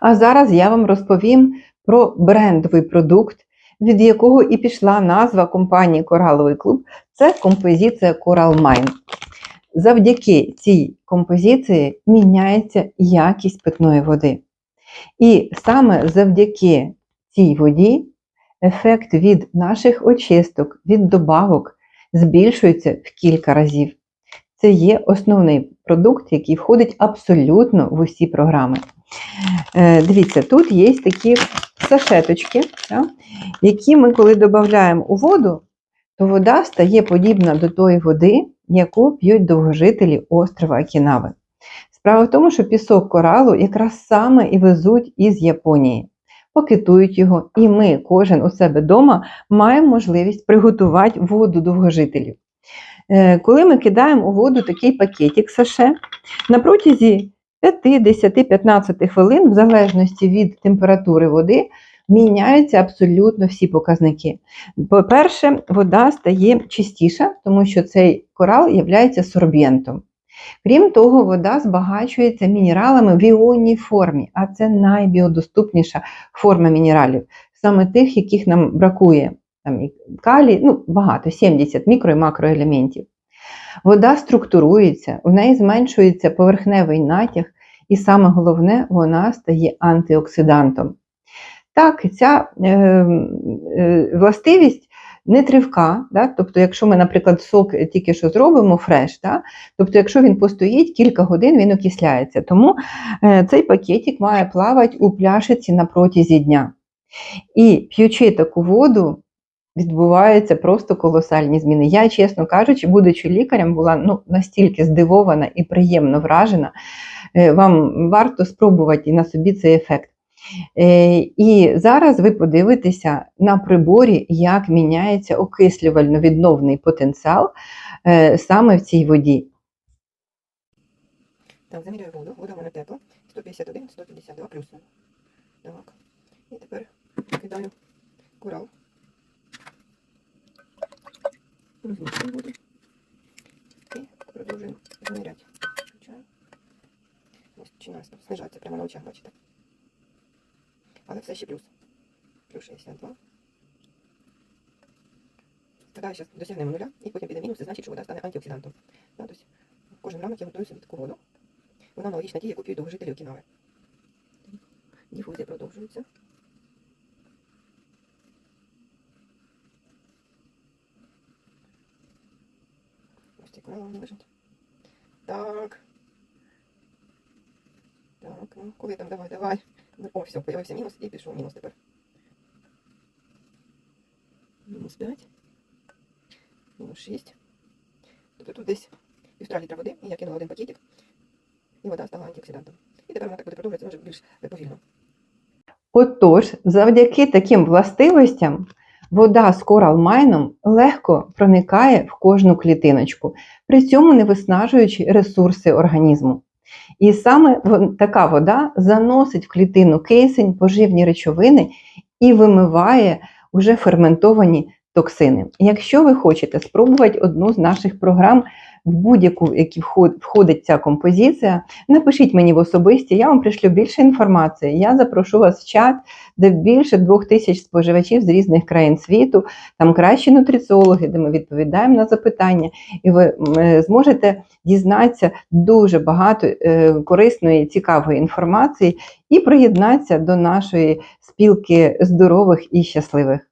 А зараз я вам розповім про брендовий продукт, від якого і пішла назва компанії Кораловий клуб. Це композиція Coral Mine. Завдяки цій композиції міняється якість питної води. І саме завдяки цій воді ефект від наших очисток, від добавок збільшується в кілька разів. Це є основний продукт, який входить абсолютно в усі програми. Е, Дивіться, тут є такі сашеточки, які ми, коли додаємо у воду, то вода стає подібна до тої води, яку п'ють довгожителі острова Окінави. Справа в тому, що пісок коралу якраз саме і везуть із Японії. Пакетують його, і ми, кожен у себе вдома, маємо можливість приготувати воду довгожителів. Е, Коли ми кидаємо у воду такий пакетик саше, на протязі 5-10-15 хвилин, в залежності від температури води, міняються абсолютно всі показники. По-перше, вода стає чистіша, тому що цей корал є сорбентом. Крім того, вода збагачується мінералами в іонній формі, а це найбіодоступніша форма мінералів, саме тих, яких нам бракує. Там і калій, ну багато, 70 мікро і макроелементів. Вода структурується, у неї зменшується поверхневий натяг, і саме головне, вона стає антиоксидантом. Так, ця е, е, властивість не тривка, да? тобто, якщо ми, наприклад, сок тільки що зробимо фреш, да? тобто, якщо він постоїть кілька годин, він окисляється. Тому е, цей пакетик має плавати у пляшиці на протязі дня. І п'ючи таку воду, відбуваються просто колосальні зміни. Я, чесно кажучи, будучи лікарем, була ну, настільки здивована і приємно вражена. Е, Вам варто спробувати на собі цей ефект. Е, І зараз ви подивитеся на приборі, як міняється окислювально-відновний потенціал е, саме в цій воді. Так, заміряю воду. Вода в мене тепла. 151, 152 плюс. Так. І тепер Починає знижатися прямо на очах, бачите. Але все ще плюс. Плюс 62. Тоді зараз досягнемо нуля, і потім піде мінус, це значить, що вода стане антиоксидантом. Да, тобто кожен ранок я готую собі таку воду. Вона аналогічна тій, яку п'ють довгожителі Окінави. Дифузія продовжується. Ось ці корали лежать. Так. Так, ну коли там, давай, давай. О, все, появився мінус і пішов мінус тепер. Мінус 5. Мінус 6. Тобто тут десь півтора літра води, і я кинула один пакетик, і вода стала антиоксидантом. І тепер вона так буде продовжуватися може більш повільно. Отож, завдяки таким властивостям вода з коралмайном легко проникає в кожну клітиночку, при цьому не виснажуючи ресурси організму. І саме така вода заносить в клітину кисень, поживні речовини і вимиває уже ферментовані токсини. Якщо ви хочете спробувати одну з наших програм, в будь-яку, в які вход- входить ця композиція, напишіть мені в особисті, я вам пришлю більше інформації. Я запрошу вас в чат, де більше двох тисяч споживачів з різних країн світу, там кращі нутриціологи, де ми відповідаємо на запитання, і ви е, зможете дізнатися дуже багато е, корисної, цікавої інформації і приєднатися до нашої спілки здорових і щасливих.